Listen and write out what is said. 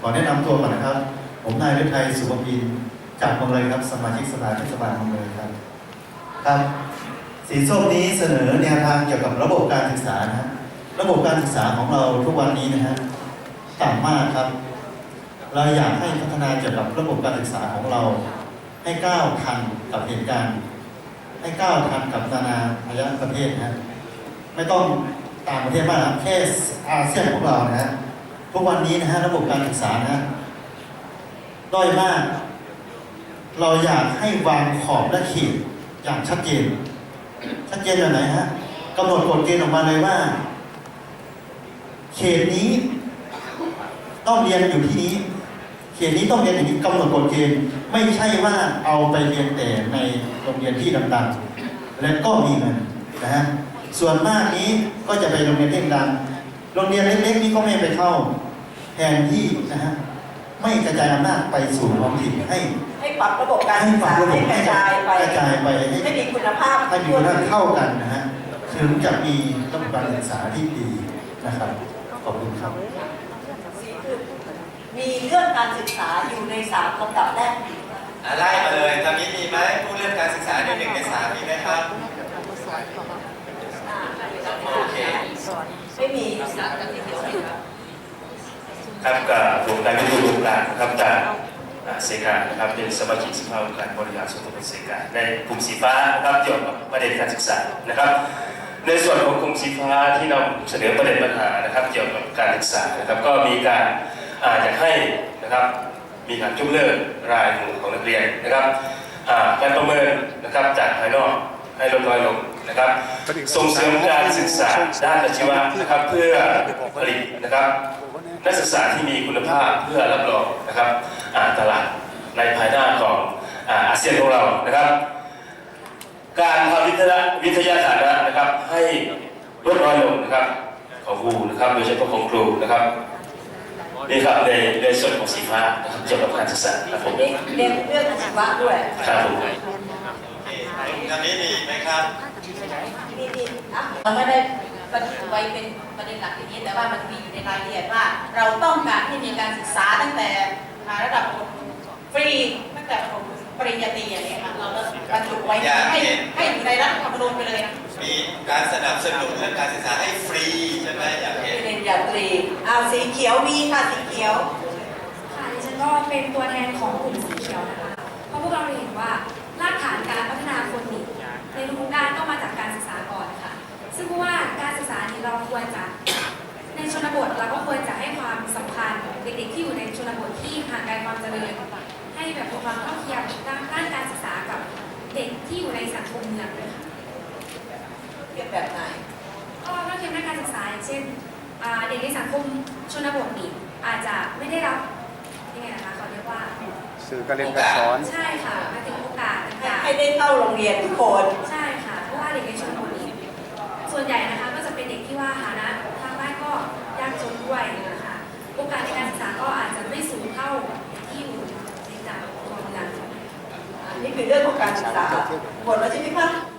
ขอแนะนำตัวก่อนนะครับ ผมนายฤทัยสุภพินจากเมืองเลยครับสมาชิกสภาเทศบาลเมืองเลยครับ ครับ สีส้มนี้เสนอแนวทางเกี่ยวกับระบบการศึกษานะฮะระบบการศึกษาของเราทุกวันนี้นะฮะต่ำมากครับ เราอยากให้พัฒนาเกี่ยวกับระบบการศึกษาของเรา ให้ก้าวทันกับเหตุการณ์ให้ก้าวทันกับนานาอารยประเทศนะฮะไม่ต้องต่างประเทศมากนะแค่อาเซียนของเรานะฮะ ทุกวันนี้นะฮะระบบการศึกษานะฮะด้อยมาก เราอยากให้วางขอบและขีดอย่างชัดเจน ชัดเจนแบบไหนฮะกำหนดกฎเกณฑ์ออกมาเลยว่า เขตนี้ ต้องเรียนอยู่ที่นี้ เขตนี้ต้องเรียนอย่างนี้กำหนดกฎเกณฑ์ไม่ใช่ว่าเอาไปเรียนแต่ในโรงเรียนที่ดังๆและก็มีเงินนะฮะส่วนมากนี้ก็จะไปโรงเรียนเล็กดัง โรงเรียนเล็กๆนี้ก็ไม่ไปเข้าแทนที่นะฮะไม่กระจายอำนาจไปสู่ท้องถิ่นให้ ให้ปรับระบบการให้ศึกปรับษาระบบให้กระจายไปกระจายไปให้ให้มีคุณภาพให้มีคุณภาพเท่ากันนะฮะถึงจะมีระบบการศึกษาที่ดีนะครับ ขอบคุณครับสี่คือมีเรื่องการศึกษาอยู่ในสามลำดับแรกอะไล่มาเลยตอนนี้มีไหมผู้เรื่องการศึกษาในหนึ่งในสามมีไหมครับโอเค ไม่มีครับกับผมนายวิทูลลุงกลางนครับจากเซกานะครับเป็นสมาชิกสภาองค์การบริหารส่วนตำบลเซกาในกลุ่มสีฟ้านะครับเกี่ยวกับประเด็นการศึกษานะครับ ในส่วนของกลุ่มสีฟ้าที่นำเสนอประเด็นปัญหานะครับ เกี่ยวกับการศึกษานะครับ ก็มีการอาอยากให้นะครับมีการยกเลิกรายหมู่ของนักเรียนนะครับการประเมินนะครับจากภายนอกให้ลดน้อยลง นะครับส่งเสริมการศึกษาด้านอาชีวะนะครับเพื่อผลิตนะครับนักศึกษาที่มีคุณภาพเพื่อรับรองนะครับอ่าตลาดในภายหน้าของอ่าอาเซียนของเรานะครับ การทำวิทยาวิทยาฐานะนะครับให้ลดน้อยลงนะครับของครูนะครับโดยเฉพาะของครูนะครับนี่ครับในในส่วนของสีฟ้านะครับเกี่ยวกับการศึกษาครับผมเรียนเรียนเรื่องอาชีวะด้วยครับผมโอเคตอนนี้มีไหมครับนี่นี่อะ เราไม่ได้บันทึกไว้เป็นประเด็นหลักอย่างนี้ แต่ว่ามันมีอยู่ในรายละเอียดว่า เราต้องการให้มีการศึกษาตั้งแต่ระดับฟรีตั้งแต่ประถมปริญญาตรีอย่างนี้ค่ะเราก็บรรจุไว้ให้ให้อยู่ในรัฐธรรมนูญไปเลยนะมีการสนับสนุนเรื่องการศึกษาให้ฟรีใช่ไหมอยากปเห็นริญญาตรีเอาสีเขียวมีค่ะสีเขียวค่ะดิฉันก็เป็นตัวแทนของกลุ่มสีเขียวนะคะเพราะพวกเราเห็นว่ารากฐาน นชนบทเราก็ควรจะให้ความสำคัญเด็กๆที่อยู่ในชนบทที่ห่างไกลความเจริญให้แบบมีความเท่าเทียมด้านด้านการศึกษากับเด็กที่อยู่ในสังคมเมืองเลยค่ะเรียนแบบไหนก็เท่าเทียมด้านการศึกษาอย่างเช่นอ่าเด็กในสังคมชนบทนี่อาจจะไม่ได้รับยังไงนะคะเขาเรียกว่าสื่อการเรียนการสอนใช่ค่ะหมายถึงโอกาสให้ต่างให้ได้เข้าโรงเรียนทุกคนๆใช่ค่ะเพราะว่าเด็กในชนบทนี้ส่วนใหญ่นะคะ คือเรื่องของการศึกษาหมดแล้วใช่ไหมคะ